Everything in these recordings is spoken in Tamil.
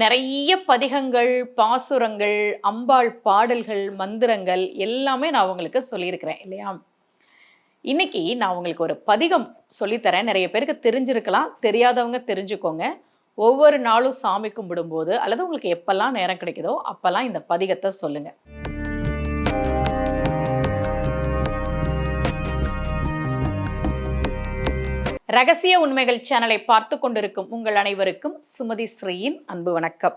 நிறைய பதிகங்கள் பாசுரங்கள் அம்பாள் பாடல்கள் மந்திரங்கள் எல்லாமே நான் உங்களுக்கு சொல்லியிருக்கிறேன் இல்லையா? இன்னைக்கு நான் உங்களுக்கு ஒரு பதிகம் சொல்லித்தரேன். நிறைய பேருக்கு தெரிஞ்சிருக்கலாம். தெரியாதவங்க தெரிஞ்சுக்கோங்க. ஒவ்வொரு நாளும் சாமி கும்பிடும்போது அல்லது உங்களுக்கு எப்பெல்லாம் நேரம் கிடைக்குதோ அப்போல்லாம் இந்த பதிகத்தை சொல்லுங்கள் ரகசிய உண்மைகள் சேனலை பார்த்து கொண்டிருக்கும் உங்கள் அனைவருக்கும் சுமதி ஸ்ரீயின் அன்பு வணக்கம்.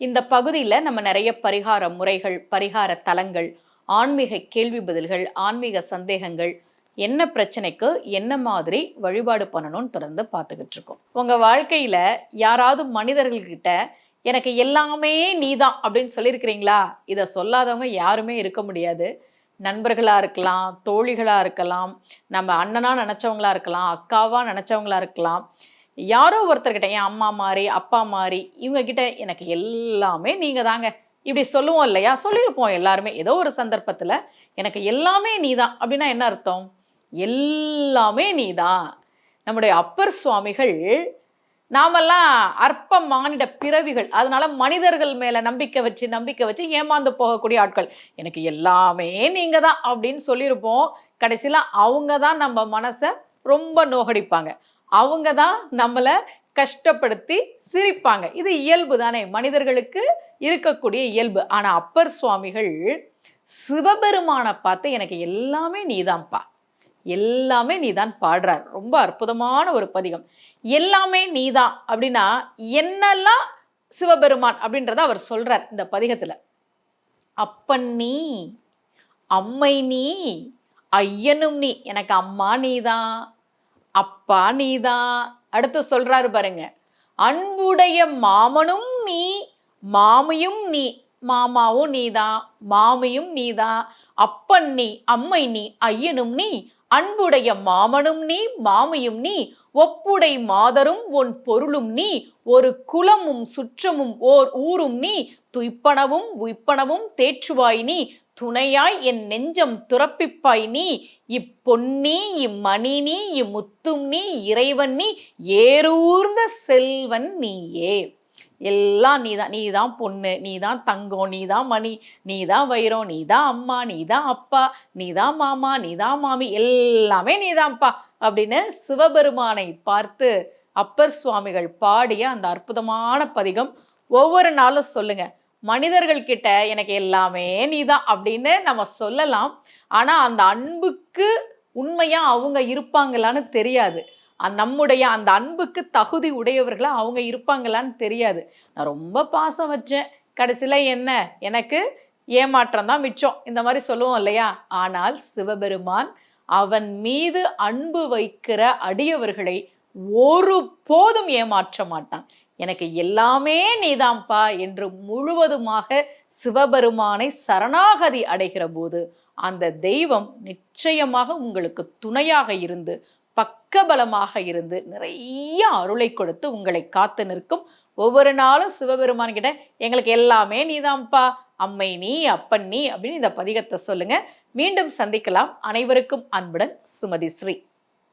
இந்த பகுதியில் நம்ம நிறைய பரிகார முறைகள் பரிகார தலங்கள் ஆன்மீக கேள்வி பதில்கள் ஆன்மீக சந்தேகங்கள் என்ன பிரச்சனைக்கு என்ன மாதிரி வழிபாடு பண்ணணும்னு தொடர்ந்து பார்த்துக்கிட்டு இருக்கோம். உங்கள் வாழ்க்கையில் யாராவது மனிதர்கள்கிட்ட எனக்கு எல்லாமே நீதான் அப்படின்னு சொல்லியிருக்கிறீங்களா? இதை சொல்லாதவங்க யாருமே இருக்க முடியாது. நண்பர்களாக இருக்கலாம் தோழிகளாக இருக்கலாம் நம்ம அண்ணனாக நினச்சவங்களா இருக்கலாம் அக்காவாக நினச்சவங்களா இருக்கலாம். யாரோ ஒருத்தர்கிட்ட என் அம்மா மாதிரி அப்பா மாதிரி இவங்கக்கிட்ட எனக்கு எல்லாமே நீங்கள் தாங்க. இப்படி சொல்லுவோம் இல்லையா? சொல்லியிருப்போம் எல்லாருமே. ஏதோ ஒரு சந்தர்ப்பத்தில் எனக்கு எல்லாமே நீ தான். அப்படின்னா என்ன அர்த்தம்? எல்லாமே நீ தான். நம்முடைய அப்பர் சுவாமிகள் நாமெல்லாம் அற்ப மானிட பிறவிகள். அதனால மனிதர்கள் மேல நம்பிக்கை வச்சு நம்பிக்கை வச்சு ஏமாந்து போகக்கூடிய ஆட்கள். எனக்கு எல்லாமே நீங்க தான் அப்படின்னு சொல்லியிருப்போம். கடைசியில் அவங்க தான் நம்ம மனசை ரொம்ப நோகடிப்பாங்க. அவங்க தான் நம்மளை கஷ்டப்படுத்தி சிரிப்பாங்க. இது இயல்பு தானே. மனிதர்களுக்கு இருக்கக்கூடிய இயல்பு. ஆனால் அப்பர் சுவாமிகள் சிவபெருமானை பார்த்து எனக்கு எல்லாமே நீதான்ப்பா. எல்லாமே நீ தான் பாடுறார். ரொம்ப அற்புதமான ஒரு பதிகம். எல்லாமே நீ தான் அப்படின்னா என்னெல்லாம் சிவபெருமான் அப்படின்றத அவர் சொல்கிறார் இந்த பதிகத்தில். அப்பன் நீ அம்மை நீ ஐயனும் நீ. எனக்கு அம்மா நீ தான் அப்பா நீ தான் அடுத்து சொல்கிறாரு பாருங்க. அன்புடைய மாமனும் நீ மாமியும் நீ. மாமாவும் நீதான் மாமியும் நீ தான் அப்பன் நீ அம்மை நீ ஐயனும் நீ அன்புடைய மாமனும் நீ மாமியும் நீ ஒப்புடை மாதரும் உன் பொருளும் நீ ஒரு குலமும் சுற்றமும் ஓர் ஊரும் நீ துய்ப்பனவும் உய்ப்பனவும் தேற்றுவாய் நீ துணையாய் என் நெஞ்சம் துறப்பிப்பாய் நீ இப்பொன்னி இம்மணி நீ இம்முத்தும் நீ இறைவன் நீ ஏரூர்ந்த செல்வன் நீயே. எல்லாம் நீ தான் நீ தான் பொண்ணு நீ தான் தங்கம் நீ தான் மணி நீ தான் வைரம் நீ தான் அம்மா நீ தான் அப்பா நீ தான் மாமா நீ தான் மாமி எல்லாமே நீ தான்ப்பா அப்படின்னு சிவபெருமானை பார்த்து அப்பர் சுவாமிகள் பாடிய அந்த அற்புதமான பதிகம் ஒவ்வொரு நாளும் சொல்லுங்க. மனிதர்கள் கிட்ட எனக்கு எல்லாமே நீ தான் அப்படின்னு நம்ம சொல்லலாம். ஆனால் அந்த அன்புக்கு உண்மையாக அவங்க இருப்பாங்களான்னு தெரியாது. நம்முடைய அந்த அன்புக்கு தகுதி உடையவர்களாக அவங்க இருப்பாங்களான்னு தெரியாது. நான் ரொம்ப பாசம் வச்சேன். கடைசியில் என்ன? எனக்கு ஏமாற்றம் தான் மிச்சம். இந்த மாதிரி சொல்லுவோம் இல்லையா? ஆனால் சிவபெருமான் அவன் மீது அன்பு வைக்கிற அடியவர்களை ஒரு போதும் ஏமாற்ற மாட்டான். எனக்கு எல்லாமே நீதான்ப்பா என்று முழுவதுமாக சிவபெருமானை சரணாகதி அடைகிற போது அந்த தெய்வம் நிச்சயமாக உங்களுக்கு துணையாக இருந்து பக்கபலமாக இருந்து நிறைய அருளை கொடுத்து உங்களை காத்து நிற்கும். ஒவ்வொரு நாளும் சிவபெருமான் கிட்ட எங்களுக்கு எல்லாமே நீதான்ப்பா அம்மை நீ அப்பன் நீ அப்படின்னு இந்த பதிகத்தை சொல்லுங்க. மீண்டும் சந்திக்கலாம். அனைவருக்கும் அன்புடன் சுமதி ஸ்ரீ.